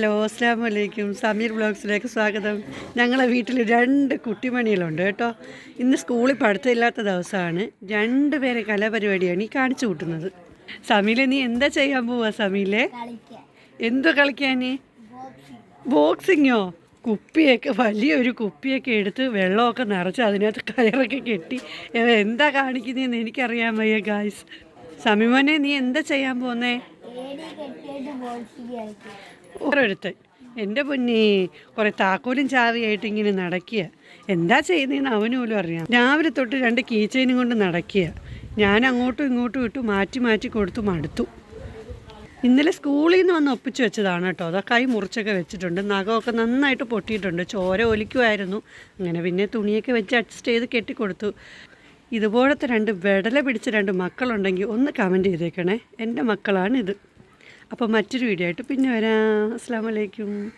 Hello അസ്സാം വലൈക്കും സമീർ ബ്ലോഗ്സിലേക്ക് സ്വാഗതം. ഞങ്ങളെ വീട്ടിൽ രണ്ട് കുട്ടിമണികളുണ്ട് കേട്ടോ. ഇന്ന് സ്കൂളിൽ പഠിത്തമില്ലാത്ത ദിവസമാണ്. രണ്ട് പേരെ കലാപരിപാടിയാണ് ഈ കാണിച്ചു കൂട്ടുന്നത്. സമീലെ നീ എന്താ ചെയ്യാൻ പോവാ സമീലെ? എന്തോ കളിക്കാൻ ബോക്സിങ്ങോ? കുപ്പിയൊക്കെ വലിയൊരു കുപ്പിയൊക്കെ എടുത്ത് വെള്ളമൊക്കെ നിറച്ച് അതിനകത്ത് കയറൊക്കെ കെട്ടി. എന്താ കാണിക്കുന്നതെന്ന് എനിക്കറിയാൻ വയ്യ ഗായ്സ് സമീമോനെ നീ എന്താ ചെയ്യാൻ പോന്നേ? ഓരോരുത്തൻ എന്റെ പൊന്നി കുറേ താക്കോലും ചാവിയായിട്ട് ഇങ്ങനെ നടക്കുക എന്താ ചെയ്യുന്നതെന്ന് അവന് പോലും അറിയാം. രാവിലെ തൊട്ട് രണ്ട് കീച്ചെയിനും കൊണ്ട് നടക്കുക ഞാൻ അങ്ങോട്ടും ഇങ്ങോട്ടും ഇട്ട് മാറ്റി മാറ്റി കൊടുത്തു മടുത്തു. ഇന്നലെ സ്കൂളിൽ നിന്ന് വന്ന് ഒപ്പിച്ച് വെച്ചതാണ് കേട്ടോ. അതൊക്കെ കൈ മുറിച്ചൊക്കെ വെച്ചിട്ടുണ്ട്. നഖമൊക്കെ നന്നായിട്ട് പൊട്ടിയിട്ടുണ്ട്. ചോര ഒലിക്കുമായിരുന്നു അങ്ങനെ പിന്നെ തുണിയൊക്കെ വെച്ച് അഡ്ജസ്റ്റ് ചെയ്ത് കെട്ടിക്കൊടുത്തു. ഇതുപോലത്തെ രണ്ട് വെടല പിടിച്ച രണ്ട് മക്കളുണ്ടെങ്കിൽ ഒന്ന് കമന്റ് ചെയ്തേക്കണേ. എന്റെ മക്കളാണിത്. അപ്പോൾ മറ്റൊരു വീഡിയോ ആയിട്ട് പിന്നെ വരാം. അസ്സാം വലൈക്കും